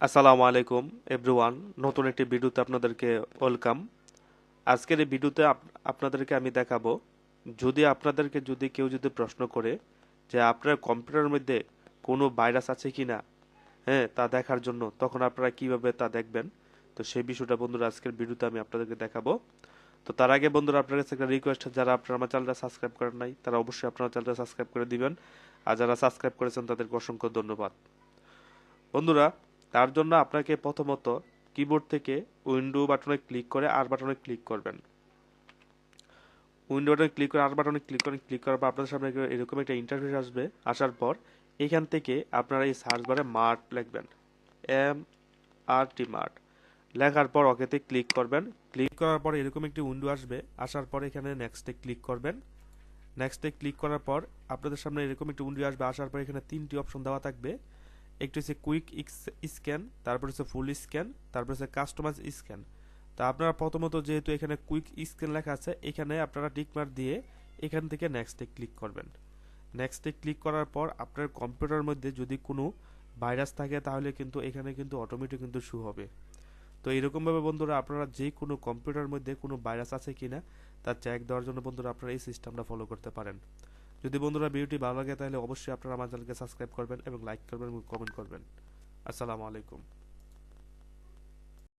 আসসালামু আলাইকুম এভরিওয়ান নতুন একটি ভিডিওতে আপনাদেরকে ওয়েলকাম আজকের এই ভিডিওতে আপনাদেরকে আমি দেখাবো, যদি আপনাদেরকে যদি কেউ যদি প্রশ্ন করে যে আপনার কম্পিউটারের মধ্যে কোনো ভাইরাস আছে কি না হ্যাঁ তা দেখার জন্য, তখন আপনারা কীভাবে তা দেখবেন? তো সেই বিষয়টা বন্ধুরা আজকের ভিডিওতে আমি আপনাদেরকে দেখাবো। তো তার আগে বন্ধুরা, আপনার কাছে একটা রিকোয়েস্ট যারা আপনারা আমার চ্যানেলটা সাবস্ক্রাইব করেন নাই, তারা অবশ্যই আপনার চ্যানেলটা সাবস্ক্রাইব করে দিবেন। আর যারা সাবস্ক্রাইব করেছেন, তাদেরকে অসংখ্য ধন্যবাদ। বন্ধুরা তার জন্য আপনাকে প্রথমত কিবোর্ড থেকে উইন্ডো বাটনে ক্লিক করে আর বাটনে ক্লিক করবেন। উইন্ডো বাটনে ক্লিক করে, আর বাটনে ক্লিক করেন ক্লিক করার পর আপনার সামনে এরকম একটা ইন্টারফেস আসবে। আসার পর এখান থেকে আপনারা এই সার্চ বারে মার্ট লিখবেন। এম আর টি মার্ট লেখার পর ওকেতে ক্লিক করবেন। ক্লিক করার পর এরকম একটি উইন্ডো আসবে। আসার পর এখানে নেক্সটে ক্লিক করবেন। নেক্সটে ক্লিক করার পর আপনাদের সামনে এরকম একটি উইন্ডো আসবে। আসার পর এখানে তিনটি অপশন দেওয়া থাকবে। একটি হচ্ছে কুইক স্ক্যান তারপর হচ্ছে ফুল স্ক্যান তারপর হচ্ছে কাস্টমাইজ স্ক্যান তা আপনারা প্রথমত যেহেতু এখানে কুইক স্ক্যান লেখা আছে, এখানে আপনারা টিকমার্ক দিয়ে এখান থেকে নেক্সটে ক্লিক করবেন। নেক্সটে ক্লিক করার পর আপনার কম্পিউটারের মধ্যে যদি কোনো ভাইরাস থাকে, তাহলে কিন্তু এখানে কিন্তু অটোমেটিক কিন্তু শু হবে। তো এরকমভাবে বন্ধুরা আপনারা যে কোনো কম্পিউটারের মধ্যে কোনো ভাইরাস আছে কিনা, তা চেক দেওয়ার জন্য বন্ধুরা আপনারা এই সিস্টেমটা ফলো করতে পারেন। যদি বন্ধুরা ভিডিওটি ভালো লাগে তাহলে অবশ্যই আপনারা আমার চ্যানেলকে সাবস্ক্রাইব করবেন এবং লাইক করবেন এবং কমেন্ট করবেন। আসসালামু আলাইকুম।